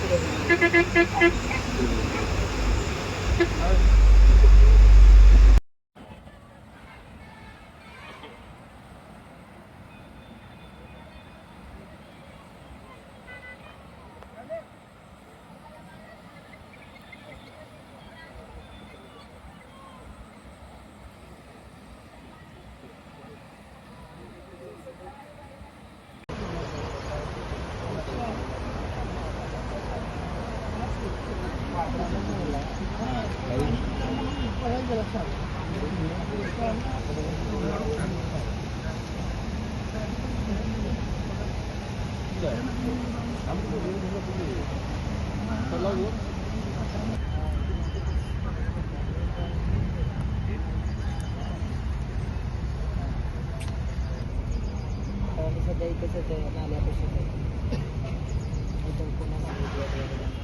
Thank you. सध्या इथं सध्या नाल्यापासून इथं पुन्हा नाली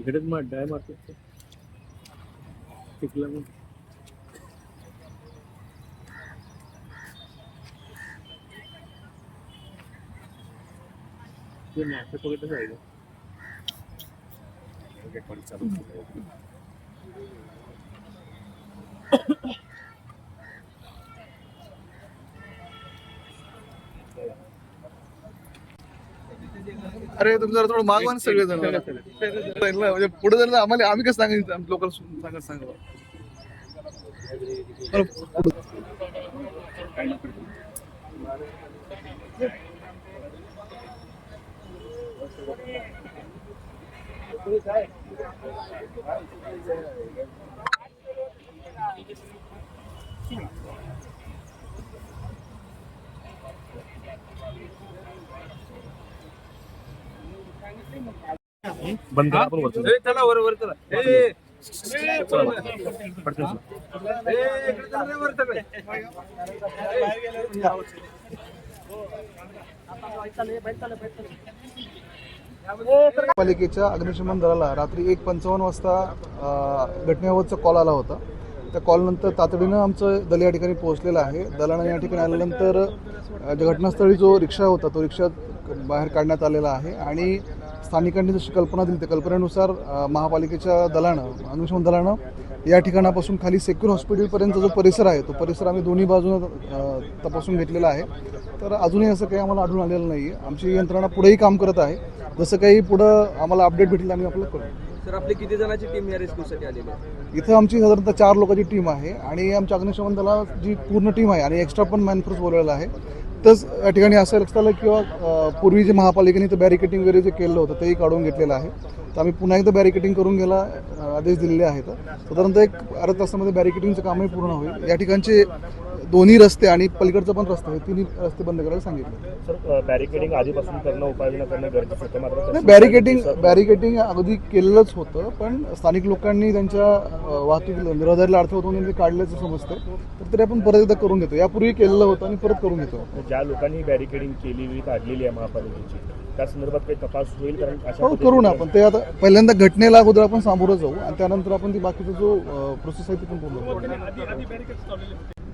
इकडेच मग डाय मार्केट पिकला मग. ते नाटक बघितलं आहे अरे तुम्ही जरा थोडं मागवा ना सगळे जण म्हणजे पुढे जर आम्हाला आम्ही कसं सांगायचं? लोकल सांगत सांगा बंद करा आपण वरचं. चला वर वर चला. पटकन. पालिकेच्या अग्निशमन दलाला रात्री एक पंचावन्न वाजता घटनेबाबतचा कॉल आला होता. त्या कॉलनंतर तातडीनं आमचं दल या ठिकाणी पोहोचलेलं आहे. दलानं या ठिकाणी आल्यानंतर घटनास्थळी जो रिक्षा होता तो रिक्षा बाहेर काढण्यात आलेला आहे. आणि स्थानिकांनी जशी कल्पना दिली त्या कल्पनेनुसार महापालिकेच्या दलानं अग्निशमन दलानं या ठिकाणापासून खाली सेक्युर हॉस्पिटलपर्यंत जो परिसर आहे तो परिसर आम्ही दोन्ही बाजूनं तपासून घेतलेला आहे. तर अजूनही असं काही आम्हाला आढळून आलेलं नाही आहे आमची यंत्रणा पुढेही काम करत आहे. जसं काही पुढं आम्हाला अपडेट भेटली आम्ही आपलं करू. सर आपली किती जणांची टीम या रेस्क्यूसाठी आलेली आहे? इथं आमची साधारणतः चार लोकांची टीम आहे आणि आमच्या अग्निशमन दला जी पूर्ण टीम आहे आणि एक्स्ट्रा पण मॅनफोर्स बोलवलेला आहे. तस या ठिकाणी असं लक्षात आलं किंवा पूर्वी जे महापालिकेने इथं बॅरिकेटिंग वगैरे जे केलं होतं तेही काढून घेतलेलं आहे. तर आम्ही पुन्हा एकदा बॅरिकेटिंग करून घ्यायला आदेश दिलेले आहेत. साधारणतः एक अर्ध तासामध्ये बॅरिकेटिंगचं कामही पूर्ण होईल. या ठिकाणचे दोन्ही रस्ते आणि पलीकडचा पण रस्ता आहे तिन्ही रस्ते बंद करायला सांगितले. सर बॅरिकेडिंग आधीपासून करणं उपाययोजना करणं गरजेचं होतं मात्र बॅरिकेटिंग बॅरिकेटिंग अगदी केलेलंच होतं पण स्थानिक लोकांनी त्यांच्या अं, वाहतुकीला रहदारीला अर्थ होतो म्हणून ते काढल्याचं समजतं तर तरी आपण परत एकदा करून घेतो. यापूर्वी केलेलं होतं आणि परत करून घेतो. ज्या लोकांनी बॅरिकेडिंग केली काढलेली आहे महापालिकेची त्या संदर्भात काही तपास होईल? कारण अशा हो करू ना आपण. ते आता पहिल्यांदा घटनेला अगोदर आपण सामोरं जाऊ आणि त्यानंतर आपण ती बाकीचा जो प्रोसेस आहे ती पण करू.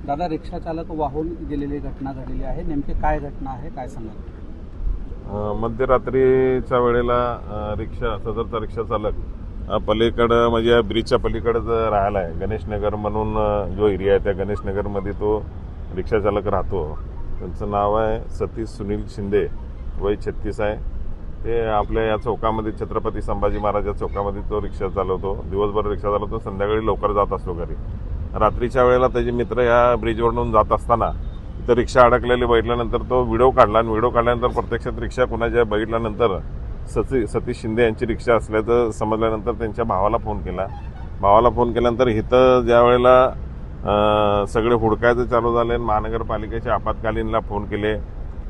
दादा रिक्षा चालक वाहून गेलेली घटना घडलेली आहे. नेमकी काय घटना आहे? काय सांगाल? मध्यरात्रीच्या वेळेला रिक्षा सदरचा रिक्षा चालक पलीकडं म्हणजे या ब्रिजच्या पलीकडं राहिला आहे गणेशनगर म्हणून जो एरिया आहे त्या गणेशनगरमध्ये तो रिक्षा चालक राहतो. त्यांचं नाव आहे सतीश सुनील शिंदे वय छत्तीस आहे. ते आपल्या या चौकामध्ये छत्रपती संभाजी महाराज या चौकामध्ये तो रिक्षा चालवतो. दिवसभर रिक्षा चालवतो. संध्याकाळी लवकर जात असतो घरी. रात्रीच्या वेळेला त्याचे मित्र या ब्रिजवरून जात असताना तर रिक्षा अडकलेली बघितल्यानंतर तो व्हिडिओ काढला आणि व्हिडिओ काढल्यानंतर प्रत्यक्षात रिक्षा कुणाच्या बघितल्यानंतर सती सतीश शिंदे यांची रिक्षा असल्याचं समजल्यानंतर त्यांच्या भावाला फोन केला. भावाला फोन केल्यानंतर इथं ज्या वेळेला सगळे हुडकायचं चालू झाले आणि महानगरपालिकेच्या आपत्कालीनला फोन केले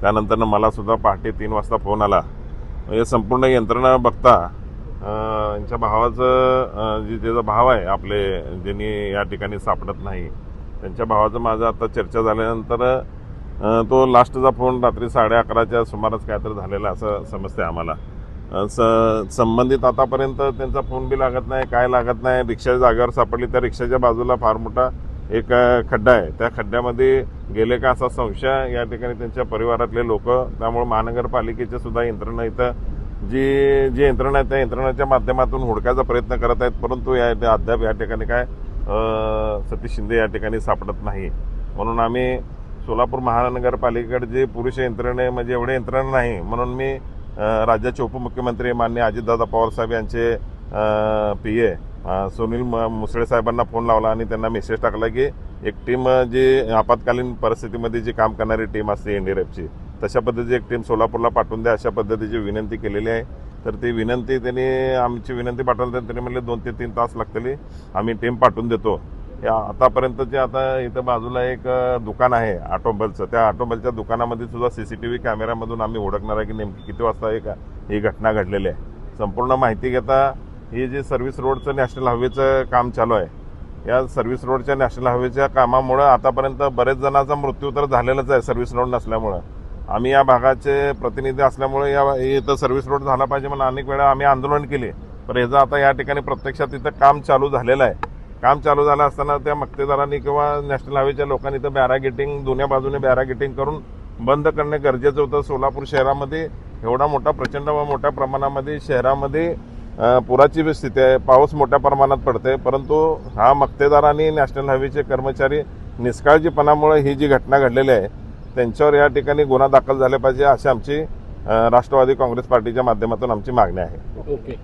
त्यानंतर मला सुद्धा पहाटे तीन वाजता फोन आला. हे संपूर्ण यंत्रणा बघता यांच्या भावाचं जे त्याचा भाव आहे आपले ज्यांनी या ठिकाणी सापडत नाही त्यांच्या भावाचं माझं आता चर्चा झाल्यानंतर तो लास्टचा फोन रात्री साडे अकराच्या सुमारास काय तर झालेला असं समजते आम्हाला. स संबंधित आतापर्यंत त्यांचा फोन बी लागत नाही काय लागत नाही रिक्षा जागेवर सापडली त्या रिक्षाच्या बाजूला फार मोठा एक खड्डा आहे. त्या खड्ड्यामध्ये गेले का असा संशय या ठिकाणी त्यांच्या परिवारातले लोक त्यामुळे महानगरपालिकेच्या सुद्धा यंत्रणा इथं जी जी यंत्रणा आहे त्या यंत्रणाच्या माध्यमातून हुडकायचा प्रयत्न करत आहेत परंतु या अद्याप या ठिकाणी काय सतीश शिंदे या ठिकाणी सापडत नाही म्हणून आम्ही सोलापूर महानगरपालिकेकडे जे पुरुष यंत्रणे म्हणजे एवढे यंत्रणा नाही म्हणून मी राज्याचे उपमुख्यमंत्री मान्य अजितदादा पवारसाहेब यांचे पी ए सुनील म- मुसळे साहेबांना फोन लावला आणि त्यांना मेसेज टाकला की एक टीम जी आपत्कालीन परिस्थितीमध्ये जी काम करणारी टीम असते एनडीआरएफची तशा पद्धतीची एक टीम सोलापूरला पाठवून द्या अशा पद्धतीची विनंती केलेली आहे. तर ती विनंती त्यांनी आमची विनंती पाठवली त्यांनी म्हणले दोन ते तीन तास लागतली आम्ही टीम पाठवून देतो. या आतापर्यंतचे आता इथं बाजूला एक दुकान आहे ऑटोमोबाईलचं. त्या ऑटोमोबाईलच्या दुकानामध्ये सुद्धा सी सी टी व्ही कॅमेऱ्यामधून आम्ही ओळखणार आहे की नेमकी किती वाजता एक ही घटना घडलेली आहे. संपूर्ण माहिती घेता ही जी सर्व्हिस रोडचं नॅशनल हायवेचं काम चालू आहे या सर्व्हिस रोडच्या नॅशनल हायवेच्या कामामुळं आतापर्यंत बरेच जणांचा मृत्यू तर झालेलाच आहे सर्व्हिस रोड नसल्यामुळं. आम्ही या भागाचे प्रतिनिधी असल्यामुळे या इथं सर्व्हिस रोड झाला पाहिजे म्हणून अनेक वेळा आम्ही आंदोलन केले. पण याचं आता या ठिकाणी प्रत्यक्षात इथं काम चालू झालेलं आहे. काम चालू झालं असताना त्या मक्तेदारांनी किंवा नॅशनल हायवेच्या लोकांनी इथं बॅरागेटिंग दोन्ही बाजूने बॅरागेटिंग करून बंद करणे गरजेचं होतं. सोलापूर शहरामध्ये एवढा मोठा प्रचंड व मोठ्या प्रमाणामध्ये शहरामध्ये पुराची स्थिती आहे. पाऊस मोठ्या प्रमाणात पडते परंतु हा मक्तेदारांनी नॅशनल हायवेचे कर्मचारी निष्काळजीपणामुळे ही जी घटना घडलेली आहे त्यांच्यावर या ठिकाणी गुन्हा दाखल झाले पाहिजे अशी आमची राष्ट्रवादी काँग्रेस पार्टीच्या माध्यमातून आमची मागणी आहे. ओके.